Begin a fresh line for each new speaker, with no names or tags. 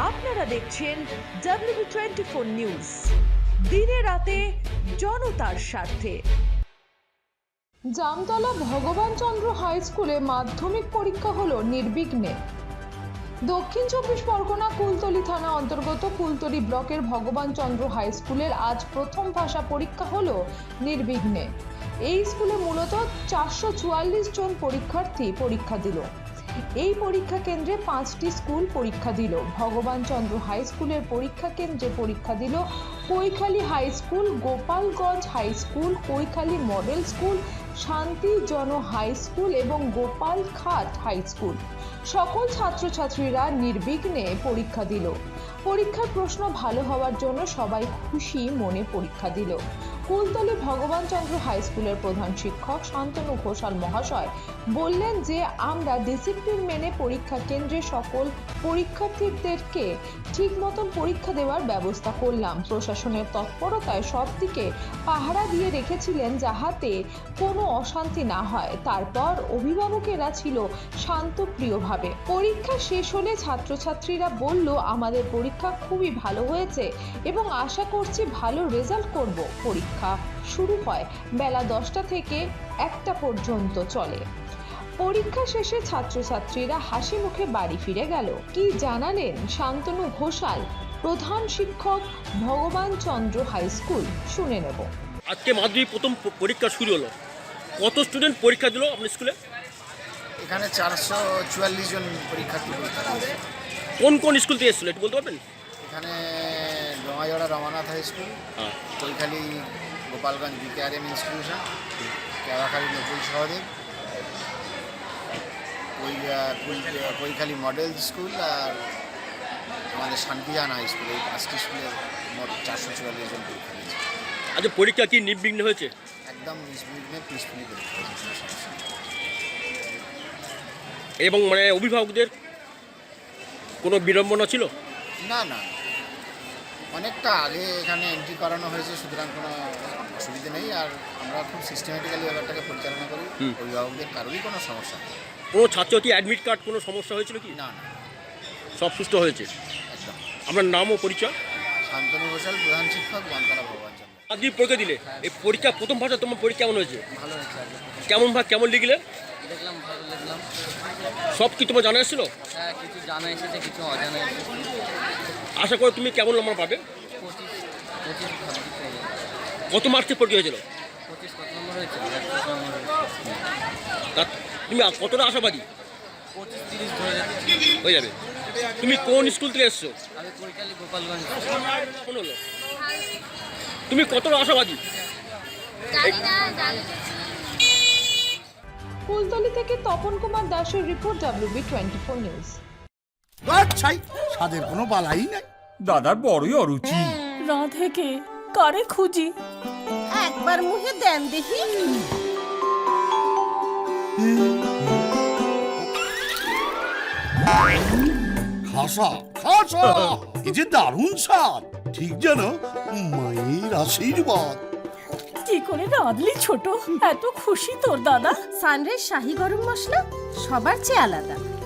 আপনারা দেখছেন W twenty four news দিনে রাতে জনতার স্বার্থে।
জামতলা ভগবানচন্দ্র হাই স্কুলে মাধ্যমিক পরীক্ষা হলো নির্বিঘ্নে। দক্ষিণ চব্বিশ পরগনা কুলতলি থানা অন্তর্গত কুলতলি ব্লকের ভগবানচন্দ্র হাই স্কুলের আজ প্রথম ভাষা পরীক্ষা হলো নির্বিঘ্নে। এই স্কুলে মূলত চারশো চুয়াল্লিশ জন পরীক্ষার্থী পরীক্ষা দিল। এই পরীক্ষা কেন্দ্রে পাঁচটি স্কুল পরীক্ষা দিল। ভগবানচন্দ্র হাই স্কুলের পরীক্ষা কেন্দ্রে পরীক্ষা দিল Kaikhali high school, Gopalganj high school, Kaikhali model school Shantijan high school এবং গোপাল খাট হাই স্কুল। সকল ছাত্রছাত্রীরা নির্বিঘ্নে পরীক্ষা দিল। পরীক্ষার প্রশ্ন ভালো হওয়ার জন্য সবাই খুশি মনে পরীক্ষা দিল। কুলতলি ভগবানচন্দ্র হাই স্কুলের প্রধান শিক্ষক শান্তনু ঘোষাল মহাশয় বললেন যে আমরা ডিসিপ্লিন মেনে পরীক্ষা কেন্দ্রে সকল পরীক্ষার্থীদেরকে ঠিক মতন পরীক্ষা দেওয়ার ব্যবস্থা করলাম। প্রশাসনের তৎপরতায় সব দিকে পাহারা দিয়ে রেখেছিলেন যাহাতে কোনো অশান্তি না হয়। তারপর অভিভাবকেরা ছিল শান্তপ্রিয়ভাবে। পরীক্ষা শেষ হলে ছাত্রছাত্রীরা বলল, আমাদের পরীক্ষা খুবই ভালো হয়েছে এবং আশা করছি ভালো রেজাল্ট করব। পরীক্ষা শুরু হয় বেলা দশটা থেকে একটা পর্যন্ত চলে। পরীক্ষা শেষে ছাত্রছাত্রীরা হাসি মুখে বাড়ি ফিরে গেল। কি জানালেন শান্তনু ঘোষাল প্রধান শিক্ষক ভগবান চন্দ্র হাই স্কুল? শুনে নেব।
আজকে মাধ্যমিক প্রথম পরীক্ষা শুরু হলো। কত স্টুডেন্ট পরীক্ষা দিল আপনার স্কুলে?
এখানে চারশো চুয়াল্লিশ জন পরীক্ষার্থী পরীক্ষা
কোন কোন স্কুল থেকে এসেছিল একটু বলতে পারবেন?
এখানে ডোঙাজোড়া রমানাথ হাই স্কুল।
হ্যাঁ।
Kaikhali Gopalganj BKRM institution Keoyakhali Nakul Sahadev. Kaikhali model school আর আমাদের শান্তিজান হাই স্কুল এই পাঁচটি স্কুলের মোট চারশো চুয়াল্লিশ জন পরীক্ষা দিয়েছে।
আজকে পরীক্ষা কি নির্বিঘ্ন হয়েছে?
একদম নিষ্বিঘ্নে পিসফুলি পরীক্ষা।
এবং মানে অভিভাবকদের কোনো বিড়ম্বনা ছিল?
না না। অনেকটা আগে এখানে এন্ট্রি করানো হয়েছে সুতরাং কোনো অসুবিধা নেই। আর আমরা খুব সিস্টেমেটিক্যালি ব্যাপারটাকে পরিচালনা করি। অভিভাবকদের কারোরই কোনো সমস্যা নেই।
কোনো ছাত্রছাত্রী অ্যাডমিট কার্ড কোনো সমস্যা হয়েছিল কি?
না না।
সব সুস্থ হয়েছে?
একদম।
আপনার নাম ও পরিচয়?
শান্তনু ঘোষাল প্রধান শিক্ষক বনতলা ভগবান
মাধ্যমিক পরীক্ষা দিলে। এই পরীক্ষা প্রথম ভাষা তোমার পরীক্ষা কেমন হয়েছে?
ভালো হয়েছে
কেমন ভাগ কেমন লিখলে?
দেখলাম ভালো দেখলাম।
সব কি তোমার জানা এসেছিল?
হ্যাঁ কিছু জানা এসেছে কিছু অজানা এসেছে।
আশা করো তুমি কেমন নম্বর পাবে? কত মার্কসের পরীক্ষা হয়েছিল? তুমি কতটা আশাবাদী? হয়ে যাবে। তুমি কোন স্কুল থেকে এসছো? তুমি কতটা আশাবাদী?
কুলতলি থেকে তপন কুমার দাসের report WB twenty four news
আচ্ছাই স্বাদের কোনো বালাই নাই।
দাদার বড়ই অরুচি।
রাধেকে কারে খুঁজি?
একবার মুখে দেন দেখি।
খাসা খাসা এই যে দারুণ স্বাদ। ঠিক যেন মায়ের আশীর্বাদ।
কি করে রাঁধলি ছোট? এত খুশি তোর দাদা।
সানরাইজ শাহি গরম মশলা সবার চেয়ে আলাদা।